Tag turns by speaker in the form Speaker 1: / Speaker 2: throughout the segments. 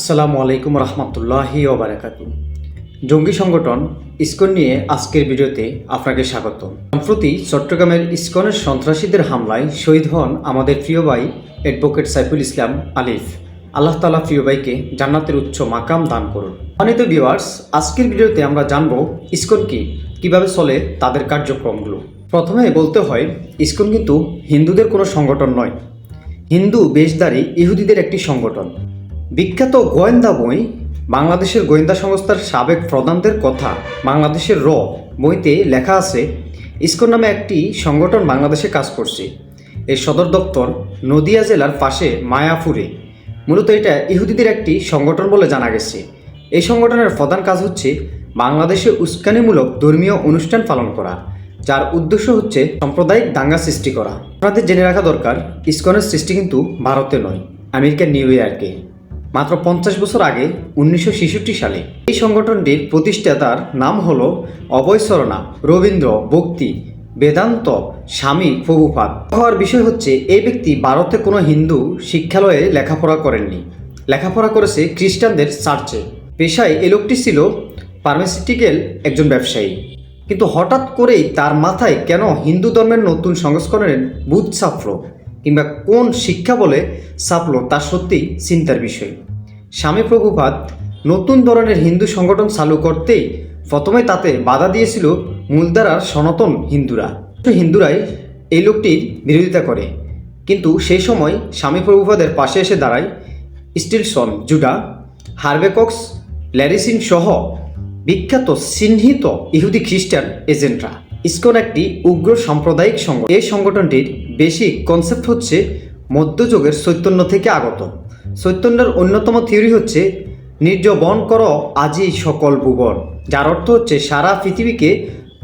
Speaker 1: আসসালামু আলাইকুম রহমতুল্লাহি ওবারাকাতু জঙ্গি সংগঠন ইসকন নিয়ে আজকের ভিডিওতে আপনাকে স্বাগত। সম্প্রতি চট্টগ্রামের ইসকনের সন্ত্রাসীদের হামলায় শহীদ হন আমাদের প্রিয় ভাই অ্যাডভোকেট সাইফুল ইসলাম আলিফ। আল্লাহ তালা প্রিয় ভাইকে জান্নাতের উচ্চ মাকাম দান করুন। অনিত ভিউয়ার্স আজকের ভিডিওতে আমরা জানব ইসকন কি কীভাবে চলে তাদের কার্যক্রমগুলো। প্রথমে বলতে হয়, ইসকন কিন্তু হিন্দুদের কোনো সংগঠন নয়। হিন্দু বেশধারী ইহুদিদের একটি সংগঠন। বিখ্যাত গোয়েন্দা বই বাংলাদেশের গোয়েন্দা সংস্থার সাবেক প্রধানদের কথা বাংলাদেশের র বইতে লেখা আছে, ইসকন নামে একটি সংগঠন বাংলাদেশে কাজ করছে। এর সদর দপ্তর নদিয়া জেলার পাশে মায়াপুরে। মূলত এটা ইহুদিদের একটি সংগঠন বলে জানা গেছে। এই সংগঠনের প্রধান কাজ হচ্ছে বাংলাদেশে উস্কানিমূলক ধর্মীয় অনুষ্ঠান পালন করা, যার উদ্দেশ্য হচ্ছে সাম্প্রদায়িক দাঙ্গা সৃষ্টি করা। আপনাদের জেনে রাখা দরকার, ইসকনের সৃষ্টি কিন্তু ভারতে নয়, আমেরিকার নিউ ইয়র্কে। মাত্র পঞ্চাশ বছর আগে উনিশশো ছেষট্টি সালে এই সংগঠনটির প্রতিষ্ঠাতার নাম হল অভয়সরণা রবীন্দ্র ভক্তি, বেদান্ত, স্বামী প্রভুপাদ। হওয়ার বিষয় হচ্ছে, এই ব্যক্তি ভারতে কোনো হিন্দু শিক্ষালয়ে লেখাপড়া করেননি। লেখাপড়া করেছে খ্রিস্টানদের চার্চে। পেশায় এই লোকটি ছিল ফার্মাসিউটিক্যাল একজন ব্যবসায়ী। কিন্তু হঠাৎ করেই তার মাথায় কেন হিন্দু ধর্মের নতুন সংস্করণের বুধ ছাপলো কিংবা কোন শিক্ষা বলে ছাপলো তা সত্যিই চিন্তার বিষয়। স্বামী প্রভুপাত নতুন ধরনের হিন্দু সংগঠন চালু করতেই প্রথমে তাতে বাধা দিয়েছিল মূলধারার সনাতন হিন্দুরা। হিন্দুরাই এই লোকটির বিরোধিতা করে। কিন্তু সেই সময় স্বামী প্রভুপাদের পাশে এসে দাঁড়ায় স্টিলসন জুডা হার্বেকক্স ল্যারিসিন সহ বিখ্যাত চিহ্নিত ইহুদি খ্রিস্টান এজেন্টরা। ইসকন একটি উগ্র সাম্প্রদায়িক সংগঠন। এই সংগঠনটির বেসিক কনসেপ্ট হচ্ছে মধ্যযুগের চৈতন্য থেকে আগত। চৈতন্যের অন্যতম থিওরি হচ্ছে নির্জবন কর আজি সকল ভুবন, যার অর্থ হচ্ছে সারা পৃথিবীকে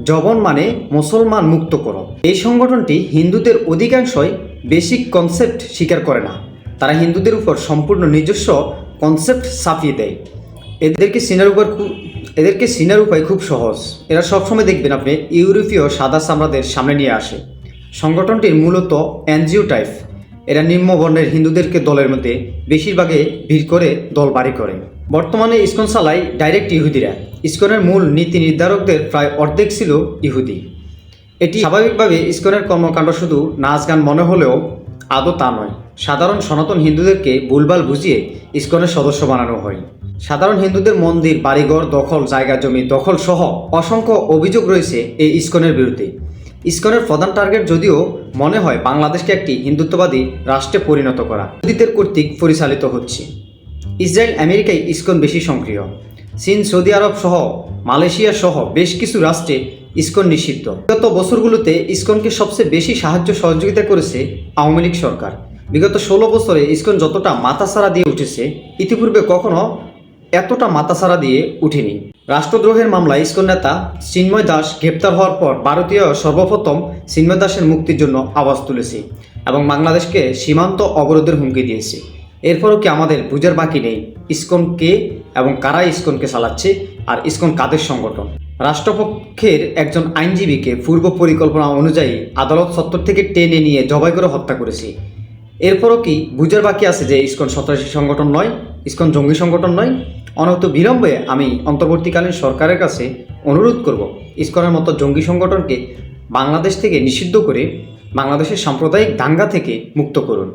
Speaker 1: জবন মানে মুসলমান মুক্ত করো। এই সংগঠনটি হিন্দুদের অধিকাংশই বেসিক কনসেপ্ট স্বীকার করে না। তারা হিন্দুদের উপর সম্পূর্ণ নিজস্ব কনসেপ্ট ছাপিয়ে দেয়। এদেরকে সিনার উপর এদেরকে সিনার উপায় খুব সহজ। এরা সবসময় দেখবেন আপনি, ইউরোপীয় সাদা সামরাদের সামনে নিয়ে আসে। সংগঠনটির মূলত এনজিও টাইপ এরা নিম্ন বর্ণের হিন্দুদেরকে দলের মধ্যে বেশিরভাগে ভিড় করে, দল বাড়ি করে। বর্তমানে ইস্কন চালায় ডাইরেক্ট ইহুদিরা। ইসকনের মূল নীতি নির্ধারকদের প্রায় অর্ধেক ছিল ইহুদি। এটি স্বাভাবিকভাবে ইস্কনের কর্মকাণ্ড শুধু নাচ গান মনে হলেও আদৌ তা নয়। সাধারণ সনাতন হিন্দুদেরকে ভুলভাল বুঝিয়ে ইস্কনের সদস্য বানানো হয়। সাধারণ হিন্দুদের মন্দির, বাড়িঘর, দখল, জায়গা, জমি দখল সহ অসংখ্য অভিযোগ রয়েছে এই ইস্কনের বিরুদ্ধে। ইস্কনের প্রধান টার্গেট যদিও মনে হয় বাংলাদেশকে একটি হিন্দুত্ববাদী রাষ্ট্রে পরিণত করা। ইহুদিদের কর্তৃক পরিচালিত হচ্ছে। ইসরায়েল আমেরিকায় ইস্কন বেশি সক্রিয়। চীন, সৌদি আরব সহ মালয়েশিয়া সহ বেশ কিছু রাষ্ট্রে ইস্কন নিষিদ্ধ। বিগত বছরগুলোতে ইস্কনকে সবচেয়ে বেশি সাহায্য সহযোগিতা করেছে আওয়ামী লীগ সরকার। বিগত ষোলো বছরে ইস্কন যতটা মাথাছাড়া দিয়ে উঠেছে, ইতিপূর্বে কখনো এতটা মাথাছাড়া দিয়ে উঠেনি। রাষ্ট্রদ্রোহের মামলায় ইস্কন নেতা চিন্ময় দাস গ্রেপ্তার হওয়ার পর ভারতীয় সর্বপ্রথম চিন্ময় দাসের মুক্তির জন্য আওয়াজ তুলেছে এবং বাংলাদেশকে সীমান্ত অবরোধের হুমকি দিয়েছে। এরপরও কি আমাদের বুঝার বাকি নেই? ইস্কন কে এবং কারা ইস্কনকে চালাচ্ছে আর ইস্কন কাদের সংগঠন? রাষ্ট্রপক্ষের একজন আইনজীবীকে পূর্ব পরিকল্পনা অনুযায়ী আদালত সত্তর থেকে টেনে নিয়ে জবাই করে হত্যা করেছে। এরপরও কি বুঝার বাকি আছে যে ইস্কন সন্ত্রাসী সংগঠন নয়, ইস্কন জঙ্গি সংগঠন নয় অনত বিলম্বে আমি অন্তর্বর্তীকালীন সরকারের কাছে অনুরোধ করব ইস্কনের মতো জঙ্গি সংগঠনকে বাংলাদেশ থেকে নিষিদ্ধ করে বাংলাদেশের সাম্প্রদায়িক দাঙ্গা থেকে মুক্ত করুন।